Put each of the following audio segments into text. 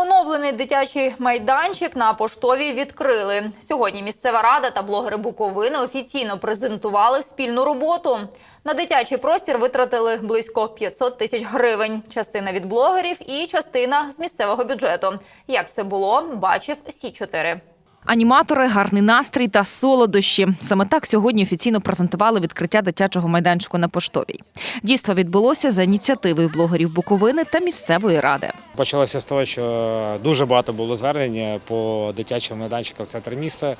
Оновлений дитячий майданчик на поштовій відкрили. Сьогодні місцева рада та блогери Буковини офіційно презентували спільну роботу. На дитячий простір витратили близько 500 тисяч гривень. Частина від блогерів і частина з місцевого бюджету. Як все було, бачив Сі 4 Аніматори, гарний настрій та солодощі. Саме так сьогодні офіційно презентували відкриття дитячого майданчику на поштовій. Дійство відбулося за ініціативою блогерів Буковини та місцевої ради. Почалося з того, що дуже багато було звернень по дитячим майданчикам в центрі міста.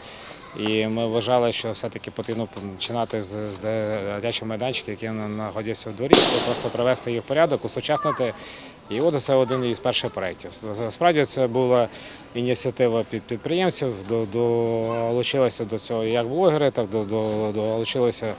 І ми вважали, що все-таки потрібно починати з, з дитячих майданчиків, які на- знаходяться в дворі, просто привести їх в порядок, усучаснити. І от це один із перших проєктів. Справді це була ініціатива під підприємців, до, долучилися до цього як блогери, так до, до, долучилися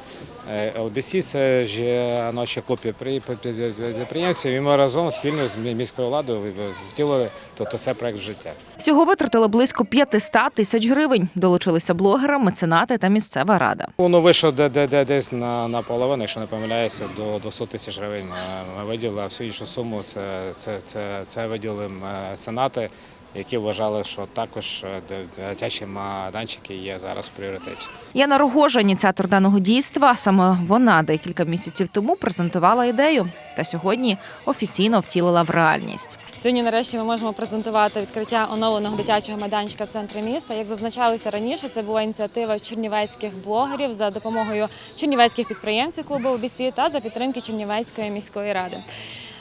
е, LBC, це жіночий клуб підпри- під- під- підприємців. І ми разом спільно з мі- міською владою втілили тобто, цей проєкт в життя. Всього витратили близько 500 тисяч гривень. Долучилися блогери, меценати та місцева рада. Воно вийшло де, де, де, десь на, на половину, якщо не помиляюся, до 200 тисяч гривень ми- ми виділили, а всю іншу суму це, це, це, це виділили е, сенати, які вважали, що також е, дитячі майданчики є зараз в пріоритеті. Яна Рогожа, ініціатор даного дійства. Саме вона декілька місяців тому презентувала ідею та сьогодні офіційно втілила в реальність. Сьогодні, нарешті, ми можемо презентувати відкриття оновленого дитячого майданчика в центрі міста. Як зазначалося раніше, це була ініціатива чернівецьких блогерів за допомогою чернівецьких підприємців клубу ОБСі та за підтримки Чернівецької міської ради.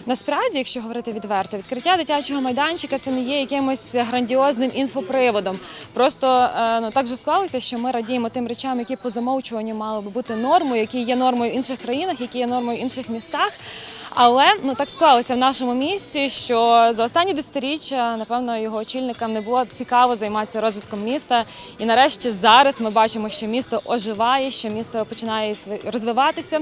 Насправді, якщо говорити відверто, відкриття дитячого майданчика це не є якимось грандіозним інфоприводом. Просто е, ну так же склалося, що ми радіємо тим речам, які по замовчуванню мали би бути нормою, які є нормою в інших країнах, які є нормою в інших містах. Але ну так склалося в нашому місті, що за останні десятиріччя, напевно, його очільникам не було цікаво займатися розвитком міста. І нарешті зараз ми бачимо, що місто оживає, що місто починає розвиватися.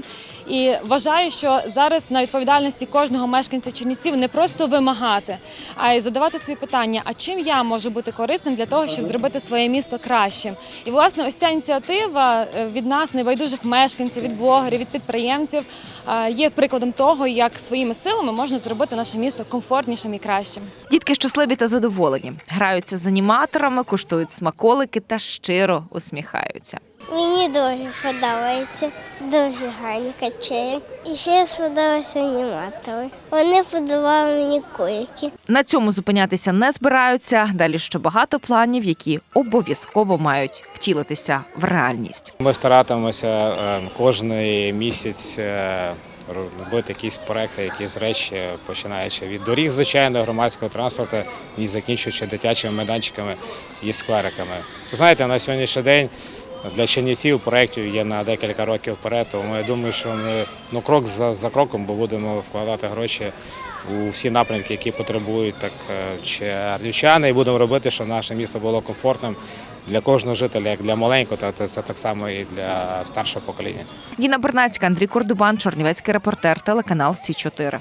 І вважаю, що зараз на відповідальності кожного мешканця Чернівців не просто вимагати, а й задавати собі питання: а чим я можу бути корисним для того, щоб зробити своє місто кращим? І власне ось ця ініціатива е, від нас, небайдужих мешканців, від блогерів, від підприємців, е, є прикладом того, як своїми силами можна зробити наше місто комфортнішим і кращим. Дітки щасливі та задоволені, граються з аніматорами, куштують смаколики та щиро усміхаються. Мені дуже подобається, дуже гарні качелі. І ще сподобалися аніматори. Вони подавали мені кулики. На цьому зупинятися не збираються. Далі ще багато планів, які обов'язково мають втілитися в реальність. Ми старатимемося е, кожен місяць е, робити якісь проекти, якісь речі, починаючи від доріг, звичайно, громадського транспорту і закінчуючи дитячими майданчиками і сквериками. Знаєте, на сьогоднішній день для Чернівців проєктів є на декілька років вперед, тому я думаю, що ми ну, крок за, за кроком бо будемо вкладати гроші у всі напрямки, які потребують так чернівчани, і будемо робити, щоб наше місто було комфортним для кожного жителя, як для маленького, та це так само і для старшого покоління. Діна Бернацька, Андрій Кордубан, Чорнівецький репортер, телеканал Сі 4